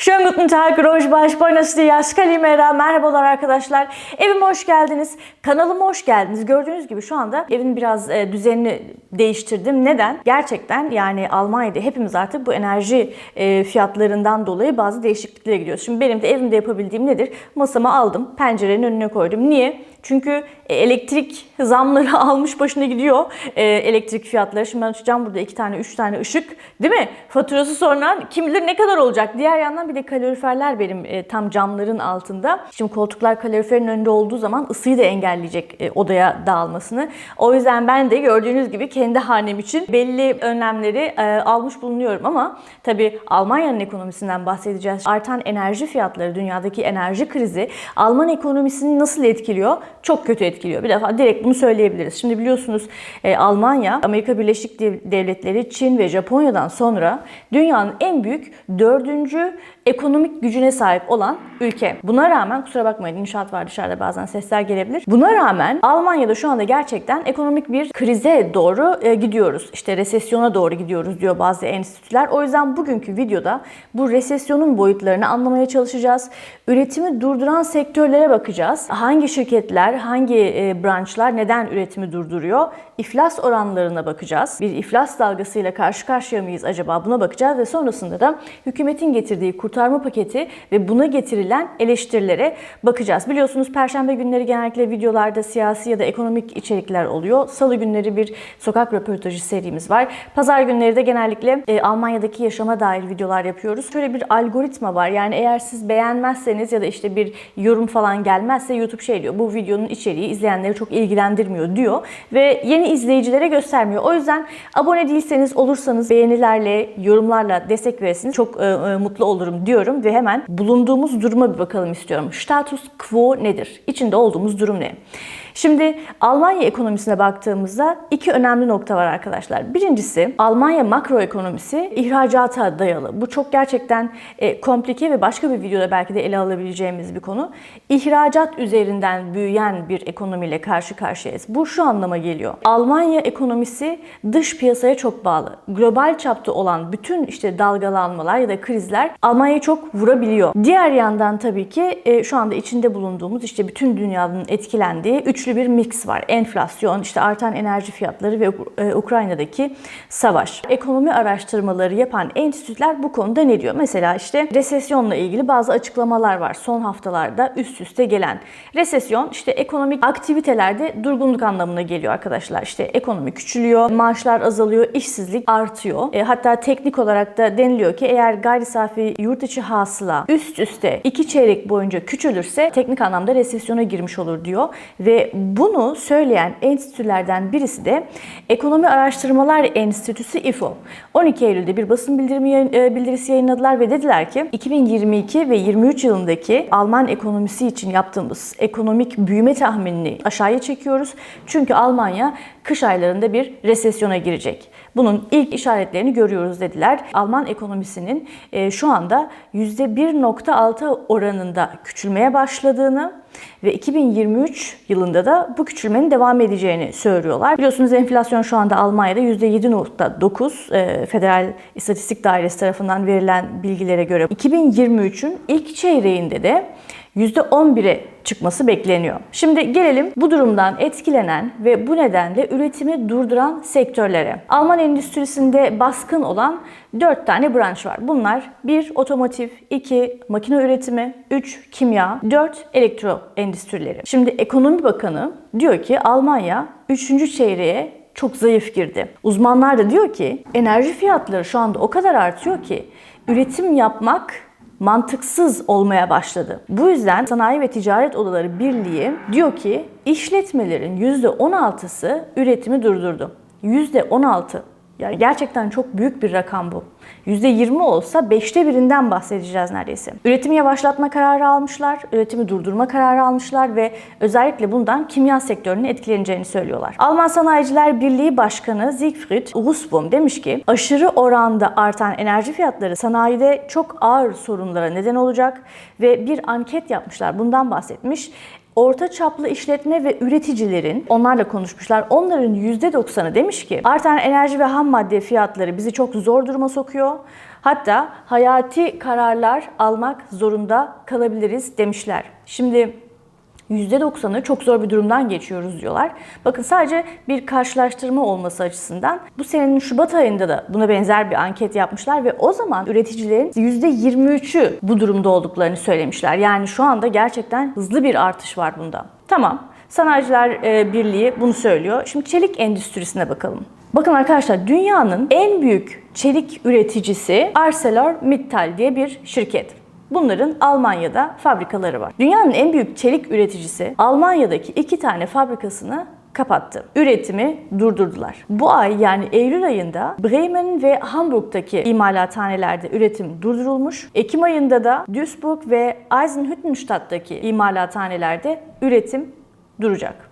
Schönen guten Tag, Rojbaş, buenos dias, kalimera, merhabalar arkadaşlar. Evime hoş geldiniz, kanalıma hoş geldiniz. Gördüğünüz gibi şu anda evin biraz e, düzenini değiştirdim. Neden? Gerçekten yani Almanya'da hepimiz artık bu enerji e, fiyatlarından dolayı bazı değişikliklere gidiyoruz. Şimdi benim de evimde yapabildiğim nedir? Masamı aldım, pencerenin önüne koydum. Niye? Çünkü e, elektrik zamları almış başına gidiyor e, elektrik fiyatları. Şimdi ben açacağım burada iki tane, üç tane ışık değil mi? Faturası sonra kim bilir ne kadar olacak. Diğer yandan bir de kaloriferler benim e, tam camların altında. Şimdi koltuklar kaloriferin önünde olduğu zaman ısıyı da engelleyecek e, odaya dağılmasını. O yüzden ben de gördüğünüz gibi kendi hanem için belli önlemleri e, almış bulunuyorum ama tabii Almanya'nın ekonomisinden bahsedeceğiz. Artan enerji fiyatları, dünyadaki enerji krizi Alman ekonomisini nasıl etkiliyor? Çok kötü etkiliyor. Bir defa direkt bunu söyleyebiliriz. Şimdi biliyorsunuz e, Almanya, Amerika Birleşik Devletleri, Çin ve Japonya'dan sonra dünyanın en büyük dördüncü ekonomik gücüne sahip olan ülke. Buna rağmen kusura bakmayın inşaat var dışarıda bazen sesler gelebilir. Buna rağmen Almanya'da şu anda gerçekten ekonomik bir krize doğru e, gidiyoruz. İşte resesyona doğru gidiyoruz diyor bazı enstitüler. O yüzden bugünkü videoda bu resesyonun boyutlarını anlamaya çalışacağız. Üretimi durduran sektörlere bakacağız. Hangi şirketler, hangi e, branşlar neden üretimi durduruyor? İflas oranlarına bakacağız. Bir iflas dalgasıyla karşı karşıya mıyız acaba? Buna bakacağız ve sonrasında da hükümetin getirdiği kurtarma paketi ve buna getirilen eleştirilere bakacağız. Biliyorsunuz perşembe günleri genellikle videolarda siyasi ya da ekonomik içerikler oluyor. Salı günleri bir sokak röportajı serimiz var. Pazar günleri de genellikle e, Almanya'daki yaşama dair videolar yapıyoruz. Şöyle bir algoritma var. Yani eğer siz beğenmezseniz ya da işte bir yorum falan gelmezse YouTube şey diyor. Bu videonun içeriği izleyenleri çok ilgilendirmiyor diyor ve yeni izleyicilere göstermiyor. O yüzden abone değilseniz olursanız beğenilerle, yorumlarla destek verirsiniz. Çok e, e, mutlu olurum diyorum ve hemen bulunduğumuz duruma bir bakalım istiyorum. Status quo nedir? İçinde olduğumuz durum ne? Şimdi Almanya ekonomisine baktığımızda iki önemli nokta var arkadaşlar. Birincisi Almanya makro ekonomisi ihracata dayalı. Bu çok gerçekten e, komplike ve başka bir videoda belki de ele alabileceğimiz bir konu. İhracat üzerinden büyüyen bir ekonomiyle karşı karşıyayız. Bu şu anlama geliyor. Almanya ekonomisi dış piyasaya çok bağlı. Global çapta olan bütün işte dalgalanmalar ya da krizler Almanya'yı çok vurabiliyor. Diğer yandan tabii ki e, şu anda içinde bulunduğumuz işte bütün dünyanın etkilendiği üçlü bir mix var. Enflasyon, işte artan enerji fiyatları ve e, Ukrayna'daki savaş. Ekonomi araştırmaları yapan enstitüler bu konuda ne diyor? Mesela işte resesyonla ilgili bazı açıklamalar var son haftalarda üst üste gelen. Resesyon işte ekonomik aktivitelerde durgunluk anlamına geliyor arkadaşlar. İşte ekonomi küçülüyor, maaşlar azalıyor, işsizlik artıyor. E, hatta teknik olarak da deniliyor ki eğer gayri safi yurt içi hasıla üst üste iki çeyrek boyunca küçülürse teknik anlamda resesyona girmiş olur diyor. Ve bunu söyleyen enstitülerden birisi de Ekonomi Araştırmalar Enstitüsü İFO. 12 Eylül'de bir basın bildirimi e, bildirisi yayınladılar ve dediler ki 2022 ve 23 yılındaki Alman ekonomisi için yaptığımız ekonomik büyüme tahminini aşağıya çekiyoruz. Çünkü Almanya kış aylarında bir resesyona girecek. Bunun ilk işaretlerini görüyoruz dediler. Alman ekonomisinin e, şu anda %1.6 oranında küçülmeye başladığını ve 2023 yılında da bu küçülmenin devam edeceğini söylüyorlar. Biliyorsunuz enflasyon şu anda Almanya'da %7.9 e, Federal İstatistik Dairesi tarafından verilen bilgilere göre 2023'ün ilk çeyreğinde de %11'e çıkması bekleniyor. Şimdi gelelim bu durumdan etkilenen ve bu nedenle üretimi durduran sektörlere. Alman endüstrisinde baskın olan 4 tane branş var. Bunlar 1 otomotiv, 2 makine üretimi, 3 kimya, 4 elektro endüstrileri. Şimdi Ekonomi Bakanı diyor ki Almanya 3. çeyreğe çok zayıf girdi. Uzmanlar da diyor ki enerji fiyatları şu anda o kadar artıyor ki üretim yapmak mantıksız olmaya başladı. Bu yüzden Sanayi ve Ticaret Odaları Birliği diyor ki işletmelerin %16'sı üretimi durdurdu. %16. Yani gerçekten çok büyük bir rakam bu. %20 olsa 5'te birinden bahsedeceğiz neredeyse. Üretimi yavaşlatma kararı almışlar, üretimi durdurma kararı almışlar ve özellikle bundan kimya sektörünün etkileneceğini söylüyorlar. Alman Sanayiciler Birliği Başkanı Siegfried Rusbom demiş ki aşırı oranda artan enerji fiyatları sanayide çok ağır sorunlara neden olacak ve bir anket yapmışlar. Bundan bahsetmiş orta çaplı işletme ve üreticilerin onlarla konuşmuşlar. Onların %90'ı demiş ki artan enerji ve ham madde fiyatları bizi çok zor duruma sokuyor. Hatta hayati kararlar almak zorunda kalabiliriz demişler. Şimdi %90'ı çok zor bir durumdan geçiyoruz diyorlar. Bakın sadece bir karşılaştırma olması açısından bu senenin Şubat ayında da buna benzer bir anket yapmışlar ve o zaman üreticilerin %23'ü bu durumda olduklarını söylemişler. Yani şu anda gerçekten hızlı bir artış var bunda. Tamam. Sanayiciler e, Birliği bunu söylüyor. Şimdi çelik endüstrisine bakalım. Bakın arkadaşlar dünyanın en büyük çelik üreticisi ArcelorMittal diye bir şirket. Bunların Almanya'da fabrikaları var. Dünyanın en büyük çelik üreticisi Almanya'daki iki tane fabrikasını kapattı. Üretimi durdurdular. Bu ay yani Eylül ayında Bremen ve Hamburg'daki imalathanelerde üretim durdurulmuş. Ekim ayında da Duisburg ve Eisenhüttenstadt'taki imalathanelerde üretim duracak.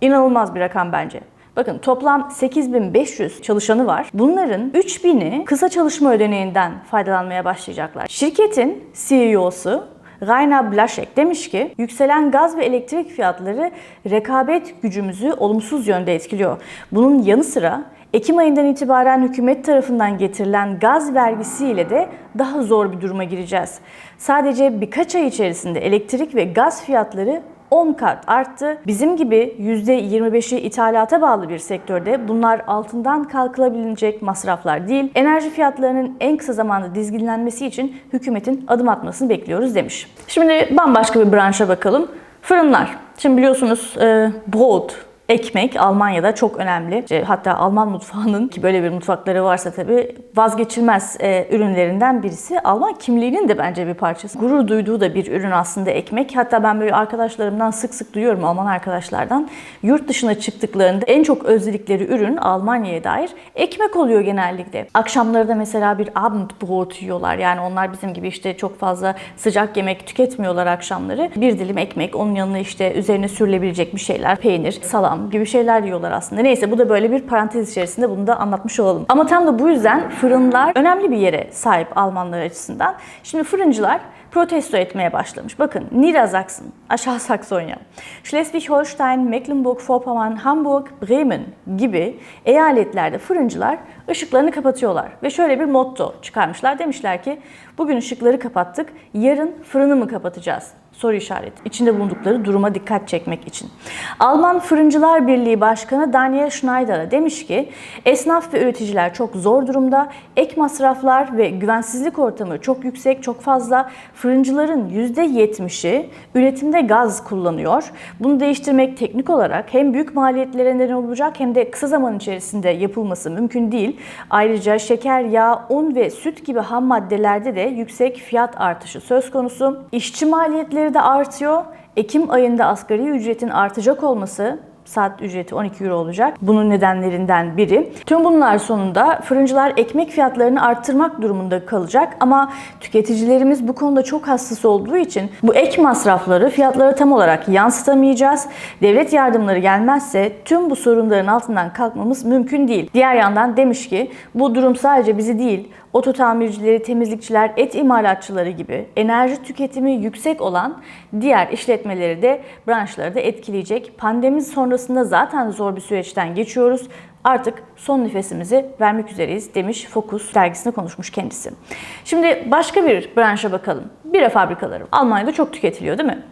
İnanılmaz bir rakam bence. Bakın toplam 8500 çalışanı var. Bunların 3000'i kısa çalışma ödeneğinden faydalanmaya başlayacaklar. Şirketin CEO'su Rainer Blaşek demiş ki yükselen gaz ve elektrik fiyatları rekabet gücümüzü olumsuz yönde etkiliyor. Bunun yanı sıra Ekim ayından itibaren hükümet tarafından getirilen gaz vergisiyle de daha zor bir duruma gireceğiz. Sadece birkaç ay içerisinde elektrik ve gaz fiyatları 10 kat arttı. Bizim gibi %25'i ithalata bağlı bir sektörde bunlar altından kalkılabilecek masraflar değil. Enerji fiyatlarının en kısa zamanda dizginlenmesi için hükümetin adım atmasını bekliyoruz demiş. Şimdi bambaşka bir branşa bakalım. Fırınlar. Şimdi biliyorsunuz e, brot, Ekmek Almanya'da çok önemli. Hatta Alman mutfağının ki böyle bir mutfakları varsa tabii vazgeçilmez e, ürünlerinden birisi. Alman kimliğinin de bence bir parçası. Gurur duyduğu da bir ürün aslında ekmek. Hatta ben böyle arkadaşlarımdan sık sık duyuyorum Alman arkadaşlardan. Yurt dışına çıktıklarında en çok özledikleri ürün Almanya'ya dair ekmek oluyor genellikle. Akşamları da mesela bir Abendbrot yiyorlar. Yani onlar bizim gibi işte çok fazla sıcak yemek tüketmiyorlar akşamları. Bir dilim ekmek, onun yanına işte üzerine sürülebilecek bir şeyler, peynir, salam gibi şeyler yiyorlar aslında. Neyse bu da böyle bir parantez içerisinde bunu da anlatmış olalım. Ama tam da bu yüzden fırınlar önemli bir yere sahip Almanlar açısından. Şimdi fırıncılar protesto etmeye başlamış. Bakın Niedersachsen, Aşağı Saksonya, Schleswig-Holstein, Mecklenburg-Vorpommern, Hamburg, Bremen gibi eyaletlerde fırıncılar ışıklarını kapatıyorlar. Ve şöyle bir motto çıkarmışlar. Demişler ki bugün ışıkları kapattık, yarın fırını mı kapatacağız? Soru işareti. İçinde bulundukları duruma dikkat çekmek için. Alman Fırıncılar Birliği Başkanı Daniel Schneider demiş ki esnaf ve üreticiler çok zor durumda. Ek masraflar ve güvensizlik ortamı çok yüksek, çok fazla. Fırıncıların %70'i üretimde gaz kullanıyor. Bunu değiştirmek teknik olarak hem büyük maliyetlere neden olacak hem de kısa zaman içerisinde yapılması mümkün değil. Ayrıca şeker, yağ, un ve süt gibi ham maddelerde de yüksek fiyat artışı söz konusu. İşçi maliyetleri de artıyor. Ekim ayında asgari ücretin artacak olması saat ücreti 12 euro olacak. Bunun nedenlerinden biri. Tüm bunlar sonunda fırıncılar ekmek fiyatlarını arttırmak durumunda kalacak ama tüketicilerimiz bu konuda çok hassas olduğu için bu ek masrafları fiyatlara tam olarak yansıtamayacağız. Devlet yardımları gelmezse tüm bu sorunların altından kalkmamız mümkün değil. Diğer yandan demiş ki bu durum sadece bizi değil oto tamircileri, temizlikçiler, et imalatçıları gibi enerji tüketimi yüksek olan diğer işletmeleri de branşları da etkileyecek. Pandemi sonrasında zaten zor bir süreçten geçiyoruz. Artık son nefesimizi vermek üzereyiz demiş Focus dergisinde konuşmuş kendisi. Şimdi başka bir branşa bakalım. Bira fabrikaları. Almanya'da çok tüketiliyor değil mi?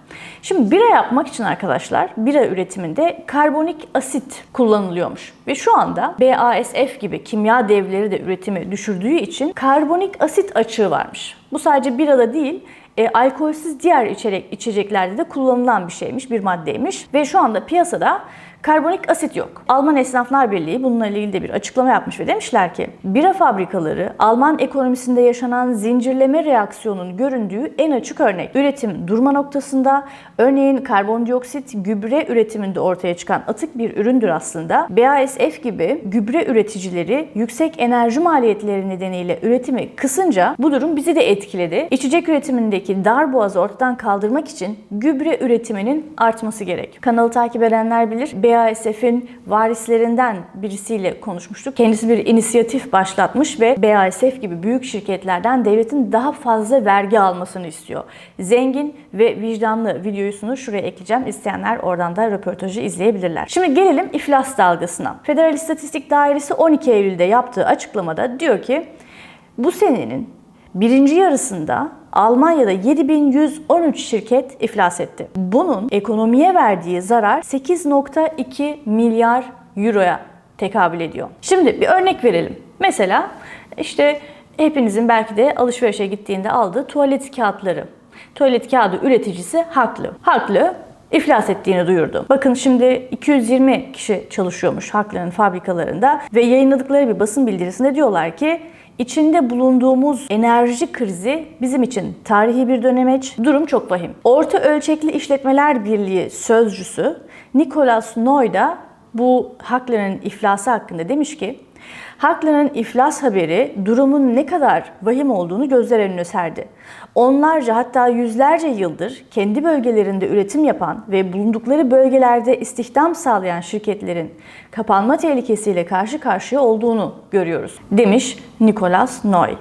Şimdi bira yapmak için arkadaşlar bira üretiminde karbonik asit kullanılıyormuş. Ve şu anda BASF gibi kimya devleri de üretimi düşürdüğü için karbonik asit açığı varmış. Bu sadece birada değil, e, alkolsüz diğer içerek, içeceklerde de kullanılan bir şeymiş, bir maddeymiş. Ve şu anda piyasada Karbonik asit yok. Alman Esnaflar Birliği bununla ilgili de bir açıklama yapmış ve demişler ki bira fabrikaları Alman ekonomisinde yaşanan zincirleme reaksiyonun göründüğü en açık örnek. Üretim durma noktasında örneğin karbondioksit gübre üretiminde ortaya çıkan atık bir üründür aslında. BASF gibi gübre üreticileri yüksek enerji maliyetleri nedeniyle üretimi kısınca bu durum bizi de etkiledi. İçecek üretimindeki dar boğazı ortadan kaldırmak için gübre üretiminin artması gerek. Kanalı takip edenler bilir. BASF'in varislerinden birisiyle konuşmuştuk. Kendisi bir inisiyatif başlatmış ve BASF gibi büyük şirketlerden devletin daha fazla vergi almasını istiyor. Zengin ve vicdanlı videosunu şuraya ekleyeceğim. İsteyenler oradan da röportajı izleyebilirler. Şimdi gelelim iflas dalgasına. Federal İstatistik Dairesi 12 Eylül'de yaptığı açıklamada diyor ki bu senenin birinci yarısında Almanya'da 7113 şirket iflas etti. Bunun ekonomiye verdiği zarar 8.2 milyar euroya tekabül ediyor. Şimdi bir örnek verelim. Mesela işte hepinizin belki de alışverişe gittiğinde aldığı tuvalet kağıtları. Tuvalet kağıdı üreticisi haklı. Haklı iflas ettiğini duyurdu. Bakın şimdi 220 kişi çalışıyormuş Haklı'nın fabrikalarında ve yayınladıkları bir basın bildirisinde diyorlar ki İçinde bulunduğumuz enerji krizi bizim için tarihi bir dönemeç. Durum çok vahim. Orta Ölçekli İşletmeler Birliği sözcüsü Nicholas Noy da bu Haklı'nın iflası hakkında demiş ki Haklı'nın iflas haberi durumun ne kadar vahim olduğunu gözler önüne serdi. Onlarca hatta yüzlerce yıldır kendi bölgelerinde üretim yapan ve bulundukları bölgelerde istihdam sağlayan şirketlerin kapanma tehlikesiyle karşı karşıya olduğunu görüyoruz demiş Nicholas Noy.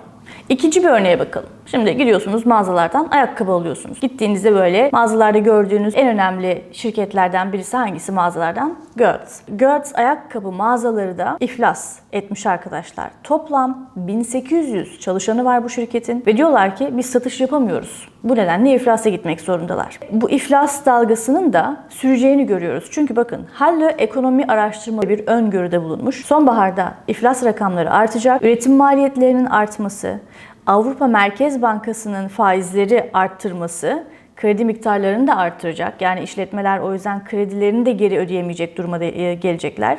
İkinci bir örneğe bakalım. Şimdi gidiyorsunuz mağazalardan ayakkabı alıyorsunuz. Gittiğinizde böyle mağazalarda gördüğünüz en önemli şirketlerden birisi hangisi mağazalardan? Götz. Götz ayakkabı mağazaları da iflas etmiş arkadaşlar. Toplam 1800 çalışanı var bu şirketin ve diyorlar ki biz satış yapamıyoruz. Bu nedenle iflasa gitmek zorundalar. Bu iflas dalgasının da süreceğini görüyoruz. Çünkü bakın Halle Ekonomi Araştırma bir öngörüde bulunmuş. Sonbaharda iflas rakamları artacak. Üretim maliyetlerinin artması, Avrupa Merkez Bankası'nın faizleri arttırması kredi miktarlarını da arttıracak. Yani işletmeler o yüzden kredilerini de geri ödeyemeyecek duruma e, gelecekler.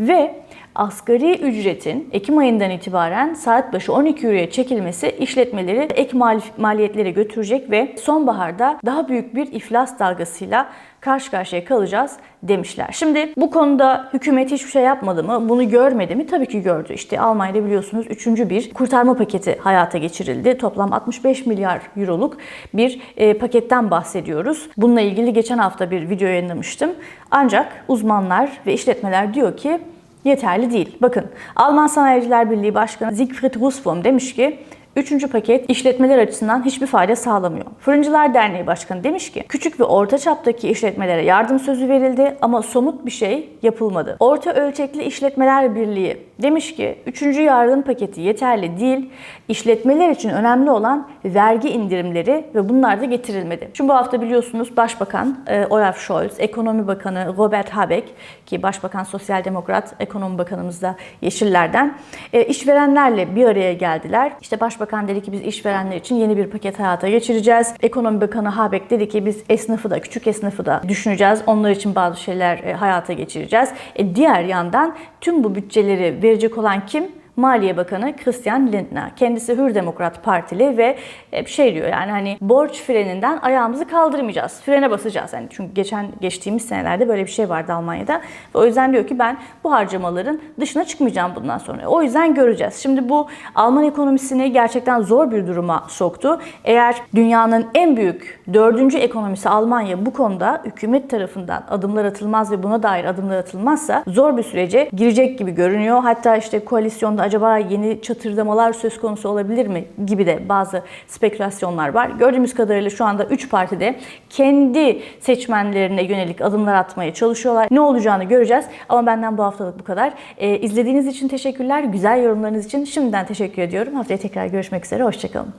Ve asgari ücretin Ekim ayından itibaren saat başı 12 euroya çekilmesi işletmeleri ek maliyetlere götürecek ve sonbaharda daha büyük bir iflas dalgasıyla karşı karşıya kalacağız demişler. Şimdi bu konuda hükümet hiçbir şey yapmadı mı? Bunu görmedi mi? Tabii ki gördü. İşte Almanya'da biliyorsunuz üçüncü bir kurtarma paketi hayata geçirildi. Toplam 65 milyar euroluk bir e, paketten bahsediyoruz. Bununla ilgili geçen hafta bir video yayınlamıştım. Ancak uzmanlar ve işletmeler diyor ki yeterli değil. Bakın Alman Sanayiciler Birliği Başkanı Siegfried Rusbom demiş ki Üçüncü paket işletmeler açısından hiçbir fayda sağlamıyor. Fırıncılar Derneği Başkanı demiş ki küçük ve orta çaptaki işletmelere yardım sözü verildi ama somut bir şey yapılmadı. Orta Ölçekli İşletmeler Birliği demiş ki üçüncü yardım paketi yeterli değil. İşletmeler için önemli olan vergi indirimleri ve bunlar da getirilmedi. Şimdi bu hafta biliyorsunuz Başbakan e, Olaf Scholz, Ekonomi Bakanı Robert Habeck ki Başbakan Sosyal Demokrat, Ekonomi Bakanımız da Yeşillerden e, işverenlerle bir araya geldiler. İşte Başbakan Başbakan dedi ki biz işverenler için yeni bir paket hayata geçireceğiz. Ekonomi Bakanı Habeck dedi ki biz esnafı da küçük esnafı da düşüneceğiz. Onlar için bazı şeyler e, hayata geçireceğiz. E, diğer yandan tüm bu bütçeleri verecek olan kim? Maliye Bakanı Christian Lindner. Kendisi Hür Demokrat Partili ve bir şey diyor yani hani borç freninden ayağımızı kaldırmayacağız. Frene basacağız. Yani çünkü geçen geçtiğimiz senelerde böyle bir şey vardı Almanya'da. Ve o yüzden diyor ki ben bu harcamaların dışına çıkmayacağım bundan sonra. O yüzden göreceğiz. Şimdi bu Alman ekonomisini gerçekten zor bir duruma soktu. Eğer dünyanın en büyük dördüncü ekonomisi Almanya bu konuda hükümet tarafından adımlar atılmaz ve buna dair adımlar atılmazsa zor bir sürece girecek gibi görünüyor. Hatta işte koalisyonda acaba yeni çatırdamalar söz konusu olabilir mi gibi de bazı spekülasyonlar var. Gördüğümüz kadarıyla şu anda 3 partide kendi seçmenlerine yönelik adımlar atmaya çalışıyorlar. Ne olacağını göreceğiz ama benden bu haftalık bu kadar. Ee, izlediğiniz için teşekkürler. Güzel yorumlarınız için şimdiden teşekkür ediyorum. Haftaya tekrar görüşmek üzere. Hoşçakalın.